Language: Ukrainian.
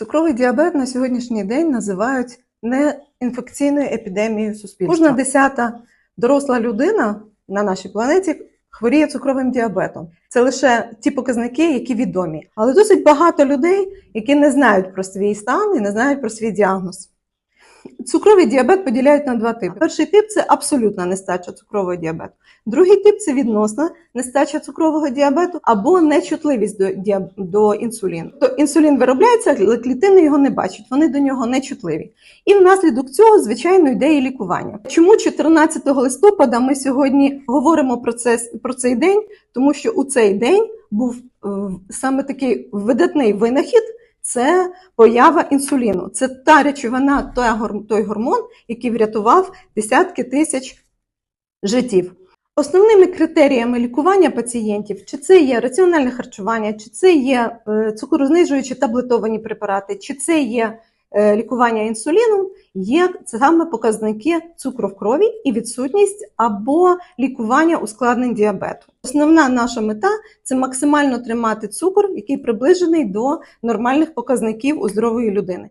Цукровий діабет на сьогоднішній день називають неінфекційною епідемією суспільства. Кожна десята доросла людина на нашій планеті хворіє цукровим діабетом. Це лише ті показники, які відомі. Але досить багато людей, які не знають про свій стан і не знають про свій діагноз. Цукровий діабет поділяють на два типи. Перший тип це абсолютна нестача цукрового діабету. Другий тип це відносна нестача цукрового діабету або нечутливість до, діаб... до інсуліну. То інсулін виробляється, але клітини його не бачать, вони до нього не чутливі. І внаслідок цього, звичайно, йде і лікування. Чому 14 листопада ми сьогодні говоримо про це про цей день? Тому що у цей день був е, саме такий видатний винахід. Це поява інсуліну. Це та речовина, той гор- той гормон, який врятував десятки тисяч життів. Основними критеріями лікування пацієнтів, чи це є раціональне харчування, чи це є е, цукорознижуючі таблетовані препарати, чи це є лікування інсуліном, є саме показники цукру в крові і відсутність або лікування ускладнень діабету. Основна наша мета це максимально тримати цукор, який приближений до нормальних показників у здорової людини.